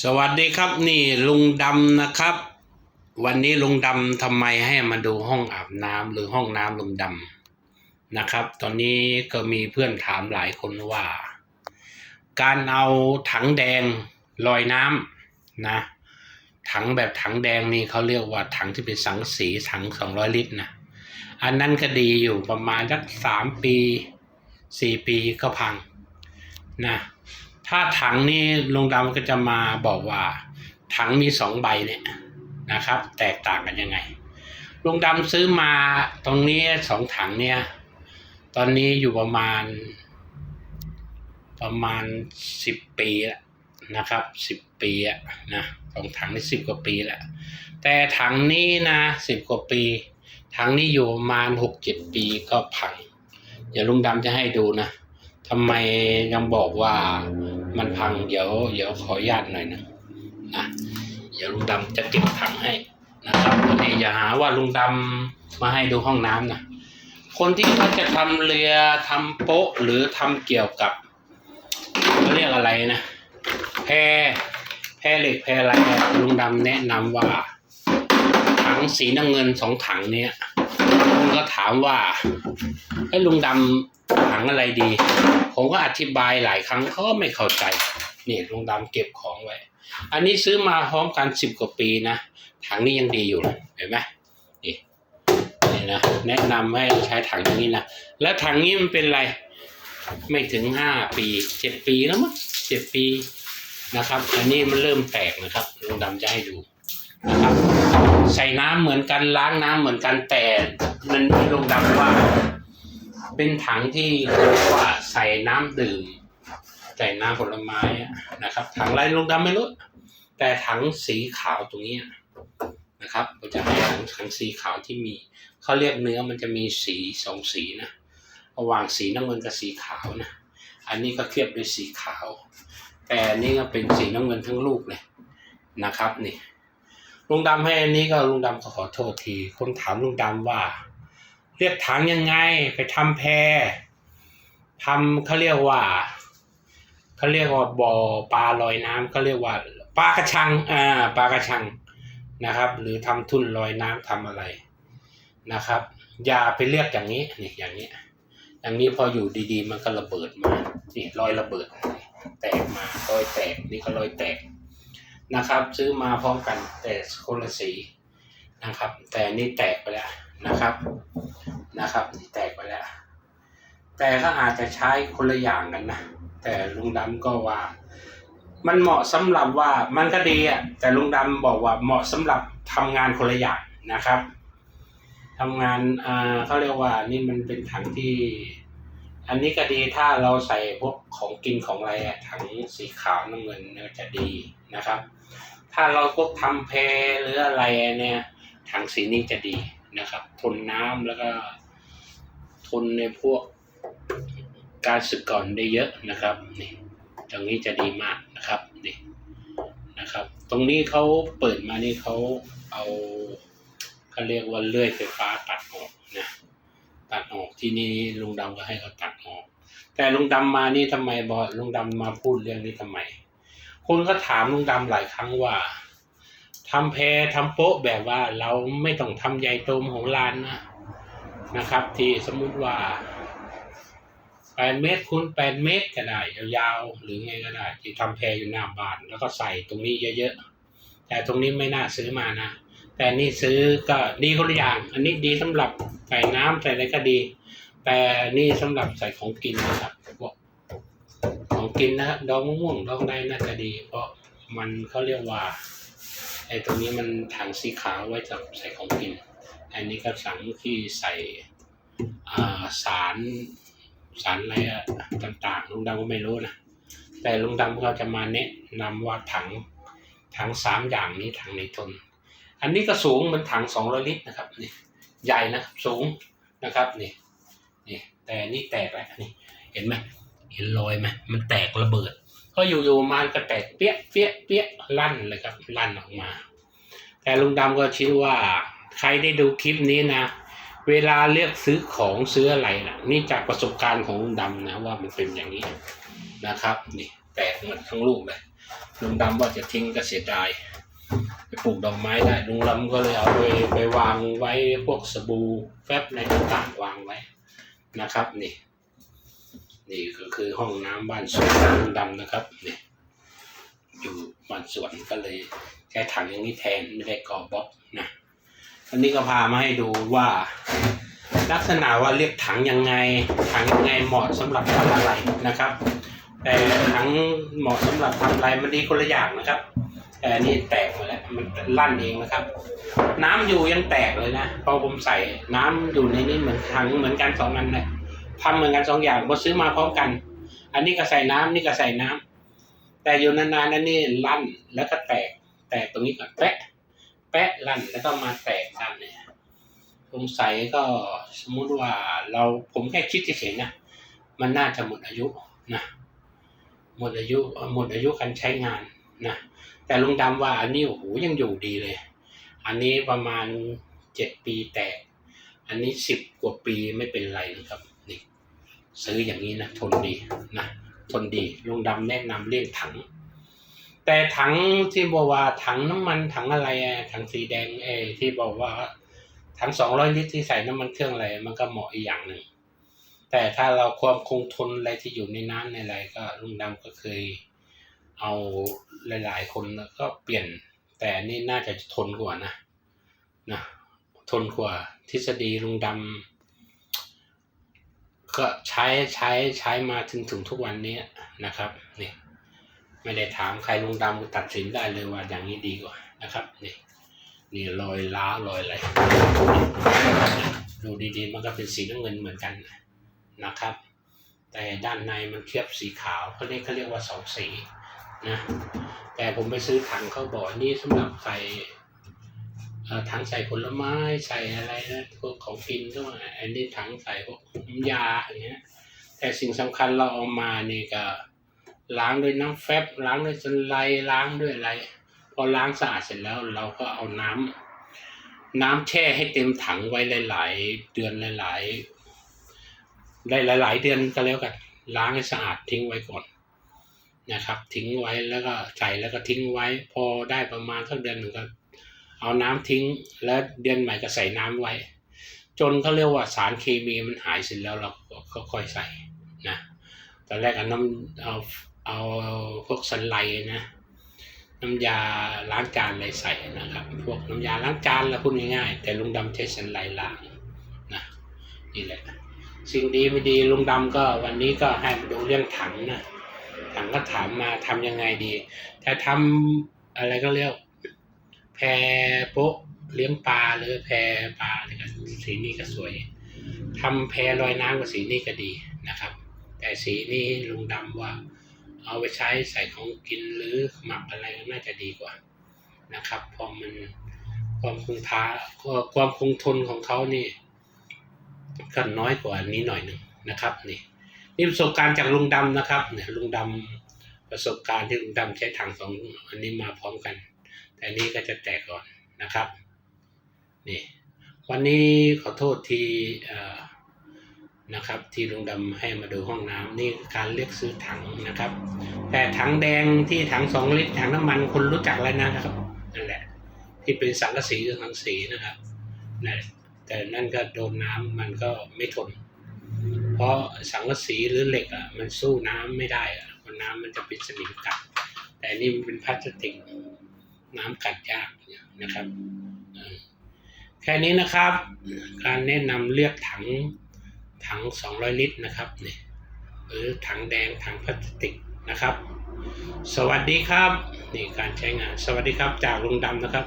สวัสดีครับนี่ลุงดำนะครับ วันนี้ลุงดำทำไมให้มาดูห้องอาบน้ำหรือห้องน้ำลุงดำนะครับ ตอนนี้ก็มีเพื่อนถามหลายคนว่า การเอาถังแดงลอยน้ำนะถังแบบถังแดงนี่เขาเรียกว่าถังที่เป็นสังสีถังสองร้อยลิตรนะอันนั้นก็ดีอยู่ประมาณสักสามปีสี่ปีก็พังนะ ถ้าถังนี่ลุงดำก็จะมาบอกว่าถังมีสองใบเนี่ยนะครับ แตกต่างกันยังไงลุงดำซื้อมาตรงนี้สองถังเนี่ย ตอนนี้อยู่ประมาณ ประมาณสิบปีแล้วนะครับสิบปีอะนะสองถังนี่สิบกว่าปีแล้วแต่ถังนี้นะสิบกว่าปี ถังนี้อยู่ประมาณหกเจ็ดปีก็พังเดี๋ยวลุงดำจะให้ดูนะทำไมยังบอกว่า มันพังเดี๋ยวเดี๋ยวขออนุญาตหน่อยนะนะเดี๋ยวลุงดำจะเก็บถังให้นะครับวันนี้อย่าหาว่าลุงดำมาให้ดูห้องน้ำนะคนที่เขาจะทำเรือทำโป๊ะหรือทำเกี่ยวกับเขาเรียกอะไรนะแพรแพรเหล็กแพรอะไรอะลุงดำแนะนำว่า ถังสีน้ำเงินสองถังเนี้ยคุณก็ถามว่าไอ้ลุงดำ ถังอะไรดี ผมก็อธิบายหลายครั้งเขาก็ไม่เข้าใจ นี่ลุงดำเก็บของไว้ อันนี้ซื้อมาพร้อมกันสิบกว่าปีนะถังนี้ยังดีอยู่เลยเห็นไหมนี่นี่นะแนะนำให้ใช้ถังนี้นะแล้วถังนี้มันเป็นอะไร ไม่ถึงห้าปีเจ็ดปีแล้วมั้งเจ็ดปีนะครับ อันนี้มันเริ่มแตกนะครับลุงดำจะให้ดูนะครับใส่น้ำเหมือนกันล้างน้ำเหมือนกันแต่มันมีลุงดำว่า เป็นถังที่เรียกว่าใส่น้ำดื่ม ใส่น้ำผลไม้นะครับ ถังไรลุงดำไม่รู้แต่ถังสีขาวตรงนี้นะครับก็จะให้ถังถังสีขาวที่มีเขาเรียกเนื้อมันจะมีสีสองสีนะระหว่างสีน้ำเงินกับสีขาวนะ อันนี้ก็เคลือบด้วยสีขาว แต่อันนี้ก็เป็นสีน้ำเงินทั้งลูกเลยนะครับนี่ลุงดำให้อันนี้ก็ลุงดำขอโทษทีคนถามลุงดำว่า เรียกถังยังไงไปทำแพทำเขาเรียกว่าเขาเรียกว่าบ่อปลาลอยน้ำเขาเรียกว่าปลากระชังอ่าปลากระชังนะครับ หรือทำทุ่นลอยน้ำทำอะไรนะครับ อย่าไปเรียกอย่างนี้นี่อย่างนี้ อย่างนี้พออยู่ดีๆ มันก็ระเบิดมานี่รอยระเบิด แตกมารอยแตกนี่ก็รอยแตกนะครับ ซื้อมาพร้อมกันแต่คนละสีนะครับ แต่นี่แตกไปแล้วนะครับ นะครับนี่แตกไปแล้ว แต่ก็อาจจะใช้คนละอย่างกันนะ แต่ลุงดำก็ว่า มันเหมาะสำหรับว่ามันก็ดีอะแต่ลุงดำบอกว่าเหมาะสำหรับทำงานคนละอย่างนะครับทำงานอ่าเขาเรียกว่านี่มันเป็นถังที่ อันนี้ก็ดีถ้าเราใส่พวกของกินของอะไรอะถังสีขาวน้ำเงินเนี่ยจะดีนะครับ ถ้าเราพวกทำแพหรืออะไรเนี่ยถังสีนี้จะดีนะครับทนน้ำแล้วก็ ทนในพวกการสึกก่อนได้เยอะนะครับนี่ตรงนี้จะดีมากนะครับนี่นะครับ ตรงนี้เขาเปิดมานี่เขาเอาเขาเรียกว่าเลื่อยไฟฟ้าตัดออกนะตัดออกที่นี่ลุงดำก็ให้เขาตัดออก แต่ลุงดำมานี่ทำไมบอลุงดำมาพูดเรื่องนี้ทำไม คนก็ถามลุงดำหลายครั้งว่าทำแพรทำโป๊ะแบบว่าเราไม่ต้องทำใหญ่โตมโหฬารนะ นะครับ ที่สมมุติว่าแปดเมตรคูณแปดเมตรก็ได้ยาวๆหรือไงก็ได้ ที่ทำแพรอยู่หน้าบ้าน แล้วก็ใส่ตรงนี้เยอะๆ แต่ตรงนี้ไม่น่าซื้อมานะ แต่นี่ซื้อก็ดีคนละอย่าง อันนี้ดีสำหรับใส่น้ำใส่อะไรก็ดี แต่นี่สำหรับใส่ของกินนะครับพวกของกินนะดองมะม่วงดองใดน่าจะดี เพราะมันเขาเรียกว่าไอ้ตรงนี้มันถังสีขาวไว้สำหรับใส่ของกิน อันนี้ก็ถังที่ใส่สารสารอะไรต่างๆลุงดำก็ไม่รู้นะแต่ลุงดำเขาจะมาแนะนำว่าถังถังสามอย่างนี้ถังในทน อันนี้ก็สูงเหมือนถังสองร้อยลิตรนะครับนี่ใหญ่นะสูงนะครับนี่นี่แต่นี่แตกแล้วนี่เห็นไหมเห็นรอยไหมมันแตกระเบิด ก็อยู่ๆมันก็แตกเปี้ยเปี้ยเปี้ยลั่นเลยครับลั่นออกมา แต่ลุงดำก็คิดว่า ใครได้ดูคลิปนี้นะ เวลาเลือกซื้อของซื้ออะไรนะนี่จากประสบการณ์ของลุงดำนะว่ามันเป็นอย่างนี้นะครับ นี่แตกหมดทั้งลูกเลยลุงดำว่าจะทิ้งก็เสียดายไปปลูกดอกไม้ได้ลุงดำก็เลยเอาไปไปวางไว้พวกสบู่แฟบในต่างๆวางไว้นะครับนี่นี่ก็คือห้องน้ำบ้านสวนลุงดำนะครับนี่อยู่บ้านสวนก็เลยใช้ถังอย่างนี้แทนไม่ได้กอบล็อกนะ อันนี้ก็พามาให้ดูว่า ลักษณะว่าเรียกถังยังไง ถังยังไงเหมาะสำหรับทำอะไรนะครับ แต่ถังเหมาะสำหรับทำอะไรมันดีคนละอย่างนะครับ แต่นี่แตกหมาแล้วมันลั่นเองนะครับ น้ำอยู่ยังแตกเลยนะพอผมใส่น้ำอยู่ในนี้เหมือนถังเหมือนกันสองอันเลยทำเหมือนกันสองอย่างพอซื้อมาพร้อมกัน อันนี้ก็ใส่น้ำนี่ก็ใส่น้ำแต่อยู่นานๆนั่นนี่ลั่นแล้วก็แตกแตกตรงนี้ก่อนแปะ แปะลั่นแล้วก็มาแตกกันเนี่ยสงสัยก็สมมุติว่าเราผมแค่คิดเฉยๆนะมันน่าจะหมดอายุนะหมดอายุหมดอายุการใช้งานนะแต่ลุงดำว่าอันนี้โอ้โหยังอยู่ดีเลย อันนี้ประมาณเจ็ดปีแตก อันนี้สิบกว่าปีไม่เป็นไรนะครับนี่ซื้ออย่างนี้นะทนดีนะทนดีลุงดำแนะนำเรื่องถัง แต่ถังที่บอกว่าถังน้ำมันถังอะไรอะถังสีแดงเอที่บอกว่าถังสองร้อยลิตรที่ใส่น้ำมันเครื่องอะไรมันก็เหมาะอีกอย่างหนึ่งแต่ถ้าเราความคงทนอะไรที่อยู่ในน้ำในอะไรก็ลุงดำก็เคยเอาหลาย ๆ คนก็เปลี่ยน แต่นี่น่าจะทนกว่านะนะทนกว่าทฤษฎีลุงดำก็ใช้ใช้ใช้มาถึงถึงทุกวันนี้นะครับนี่ ไม่ได้ถามใครลุงดำตัดสินได้เลยว่าอย่างนี้ดีกว่านะครับนี่นี่รอยล้า รอยอะไรดูดีๆ มันก็เป็นสีน้ำเงินเหมือนกันนะครับ แต่ด้านในมันเทียบสีขาวเขาเรียกเขาเรียกว่าสองสีนะแต่ผมไปซื้อถังเขาบอกนี่สำหรับใส่ถังใส่ผลไม้ใส่อะไรนะพวกของกินก็ว่าอันนี้ถังใส่พวกน้ำยาอย่างเงี้ยแต่สิ่งสำคัญเราเอามานี่ก็ ล้างด้วยน้ำแฟบล้างด้วยสไลล้างด้วยอะไร พอล้างสะอาดเสร็จแล้วเราก็เอาน้ำน้ำแช่ให้เต็มถังไว้หลาย ๆ เดือนหลายๆได้หลายๆเดือนก็แล้วกันล้างให้สะอาดทิ้งไว้ก่อนนะครับ ทิ้งไว้แล้วก็ใส่แล้วก็ทิ้งไว้ พอได้ประมาณสักเดือนหนึ่งก็เอาน้ำทิ้ง แล้วเดือนใหม่ก็ใส่น้ำไว้ จนเขาเรียกว่าสารเคมีมันหายเสร็จแล้วเราก็ค่อยใส่นะตอนแรกเอาน้ำเอา เอาพวกสันไลนะน้ำยาล้างจานอะไรใส่นะครับ พวกน้ำยาล้างจานแล้วพูดง่ายๆแต่ลุงดำใช้สันไลล้างนะนี่แหละสิ่งดีไม่ดีลุงดำก็วันนี้ก็ให้ดูเรื่องถังนะถังก็ถามมาทำยังไงดี ถ้าทำอะไรก็เรียกแพโป๊ะเลี้ยงปลาหรือแพปลาเนี่ยสีนี้ก็สวยทำแพลอยน้ำกับสีนี้ก็ดีนะครับ แต่สีนี้ลุงดำว่า เอาไปใช้ใส่ของกินหรือหมักอะไรก็น่าจะดีกว่านะครับเพราะมันความคงท้าความคงทนของเขานี่ก็น้อยกว่านี้หน่อยหนึ่งนะครับนี่นี่ประสบการณ์จากลุงดำนะครับเนี่ยลุงดำประสบการณ์ที่ลุงดำใช้ถังสองอันนี้มาพร้อมกัน แต่อันนี้ก็จะแตกก่อนนะครับนี่วันนี้ขอโทษที่เอ่อ นะครับ ที่ลุงดำให้มาดูห้องน้ำนี่การเลือกซื้อถังนะครับ แต่ถังแดงที่ถังสองลิตรถังน้ำมันคนรู้จักแล้วนะครับนั่นแหละ ที่เป็นสังกะสีหรือสังสีนะครับนะแต่นั่นก็โดนน้ำมันก็ไม่ทนเพราะสังกะสีหรือเหล็กอะมันสู้น้ำไม่ได้อะเพราะน้ำมันจะเป็นสนิมกัด แต่นี่มันเป็นพลาสติกน้ำกัดยากนะครับแค่นี้นะครับ การแนะนำเลือกถัง ถัง 200 ลิตรนะครับเนี่หรือถังแดงถังพลาสติกนะครับ สวัสดีครับนี่การใช้งานสวัสดีครับจากลุงดำนะครับ